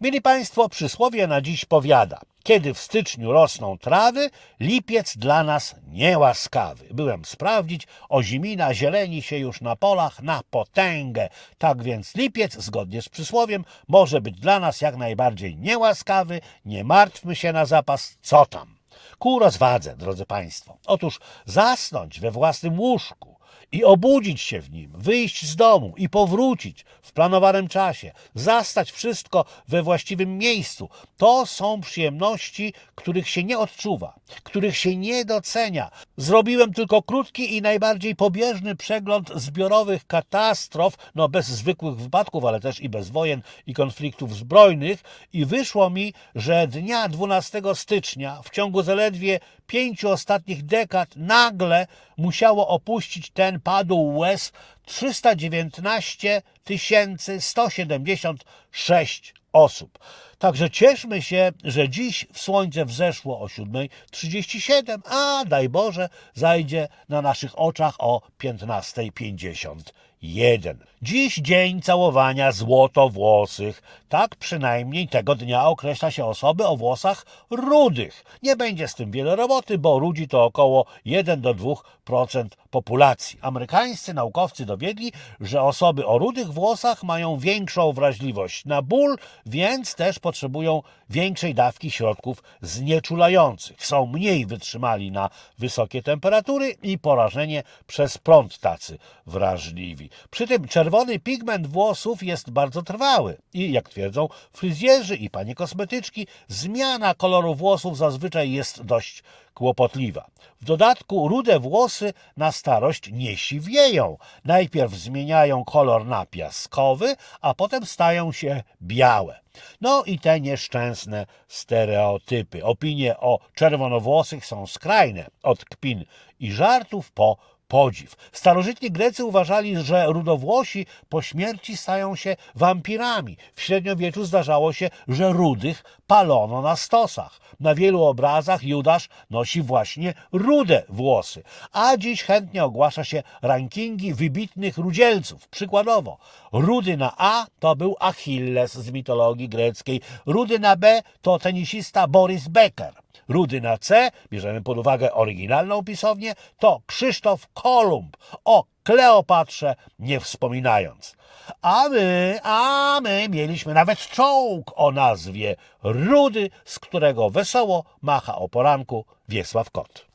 Mili Państwo, przysłowie na dziś powiada. Kiedy w styczniu rosną trawy, lipiec dla nas niełaskawy. Byłem sprawdzić, ozimina zieleni się już na polach na potęgę. Tak więc lipiec, zgodnie z przysłowiem, może być dla nas jak najbardziej niełaskawy. Nie martwmy się na zapas, co tam. Ku rozwadze, drodzy Państwo. Otóż zasnąć we własnym łóżku i obudzić się w nim, wyjść z domu i powrócić w planowanym czasie, zastać wszystko we właściwym miejscu, to są przyjemności, których się nie odczuwa, których się nie docenia. Zrobiłem tylko krótki i najbardziej pobieżny przegląd zbiorowych katastrof, no bez zwykłych wypadków, ale też i bez wojen i konfliktów zbrojnych. I wyszło mi, że dnia 12 stycznia w ciągu zaledwie pięciu ostatnich dekad nagle musiało opuścić ten padł łez 319 176 osób. Także cieszmy się, że dziś w słońce wzeszło o 7.37, a daj Boże zajdzie na naszych oczach o 15.51. Dziś dzień całowania złotowłosych. Tak przynajmniej tego dnia określa się osoby o włosach rudych. Nie będzie z tym wiele roboty, bo ludzi to około 1 do 2% populacji. Amerykańscy naukowcy dowiedli, że osoby o rudych włosach mają większą wrażliwość na ból, więc też potrzebują większej dawki środków znieczulających. Są mniej wytrzymali na wysokie temperatury i porażenie przez prąd tacy wrażliwi. Przy tym czerwony pigment włosów jest bardzo trwały i jak twierdzą fryzjerzy i panie kosmetyczki, zmiana koloru włosów zazwyczaj jest dość kłopotliwa. W dodatku rude włosy na starość nie siwieją. Najpierw zmieniają kolor na piaskowy, a potem stają się białe. No i te nieszczęsne stereotypy. Opinie o czerwonowłosych są skrajne, od kpin i żartów po podziw. Starożytni Grecy uważali, że rudowłosi po śmierci stają się wampirami. W średniowieczu zdarzało się, że rudych palono na stosach. Na wielu obrazach Judasz nosi właśnie rude włosy. A dziś chętnie ogłasza się rankingi wybitnych rudzielców. Przykładowo, rudy na A to był Achilles z mitologii greckiej, rudy na B to tenisista Boris Becker. Rudy na C, bierzemy pod uwagę oryginalną pisownię, to Krzysztof Kolumb. O Kleopatrze nie wspominając. A my, a my mieliśmy nawet czołg o nazwie Rudy, z którego wesoło macha o poranku Wiesław Kot.